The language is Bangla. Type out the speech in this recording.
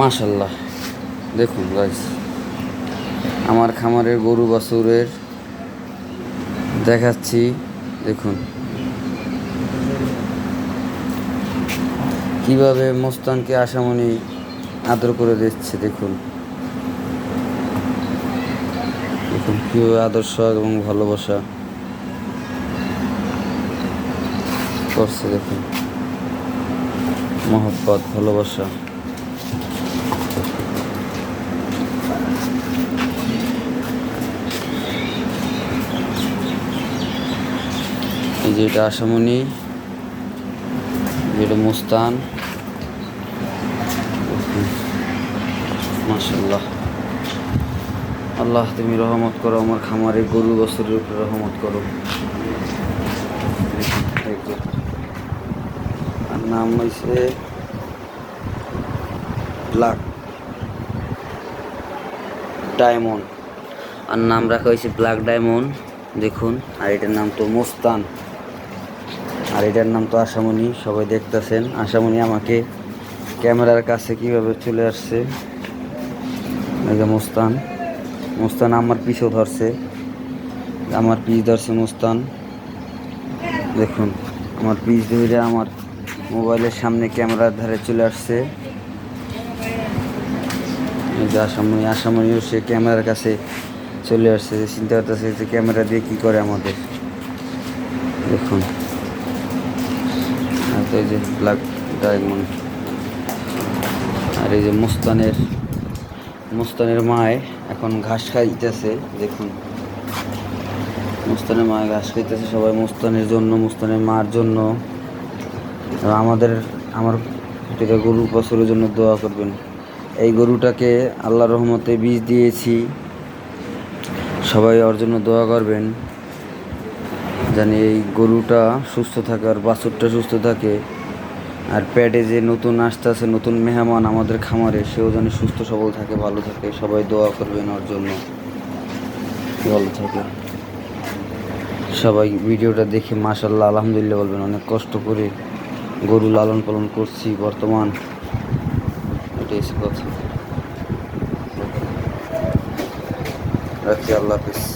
মাশাল্লাহ। দেখুন গাইস আমার খামারের গরু বাছুরের দেখাচ্ছি, দেখুন। কীভাবে মোস্তানকে আশামণি আদর করে দিচ্ছে, দেখুন। দেখুন কীভাবে আদর্শ এবং ভালোবাসা করছে, দেখুন। মহব্বত, ভালোবাসা। এই আশামণি যেটা মুস্তান। মাশাল্লাহ আল্লাহ, তুমি রহমত করো, আমার খামারে গরু বছরের উপরে রহমত করো। আর নাম হয়েছে ব্ল্যাক ডায়মন্ড। আর নাম রাখা হয়েছে ব্ল্যাক ডায়মন্ড, দেখুন। আর এটার নাম তো মোস্তান। আর এটার নাম তো আশামণি, সবাই দেখতেছেন। আশামণি আমাকে ক্যামেরার কাছে কীভাবে চলে আসছে? মুস্তান। মুস্তান আমার পিছু ধরছে। আমার পিস ধরছে মুস্তান। দেখুন, আমার পিছ ধরে আমার মোবাইলের সামনে ক্যামেরার ধারে চলে আসছে। যে আসামনি আসামনিও সে ক্যামেরার কাছে চলে আসছে, যে চিন্তা করতেছে যে ক্যামেরা দিয়ে কী করে আমাদের। দেখুন। আর তো এই যে ব্ল্যাক ডায়মন্ড আর এই যে মুস্তানের মুস্তানের মায় এখন ঘাস খাইতেছে, দেখুন। মুস্তানের মায় ঘাস খাইতেছে, সবাই মুস্তানের জন্য, মুস্তানের মার জন্য। আমাদের, আমার যেটা গরু বছরের জন্য দোয়া করবেন। এই গরুটাকে আল্লাহ রহমতে বীজ দিয়েছি। সবাই ওর জন্য দোয়া করবেন। জানি এই গরুটা সুস্থ থাকে, আর বাছুরটা সুস্থ থাকে। আর প্যাডে যে নতুন আসতেছে নতুন মেহমান আমাদের খামারে, সেও যেন সুস্থ, সবল থাকে, ভালো থাকে। সবাই দোয়া করবেন ওর জন্য। ভালো থাকে। সবাই ভিডিওটা দেখে মাশাল্লাহ আলহামদুলিল্লাহ বলবেন, অনেক কষ্ট করে গরু লালন পালন করছি বর্তমান। হচ্ছে কথা রাখি আল্লাহ হাফিজ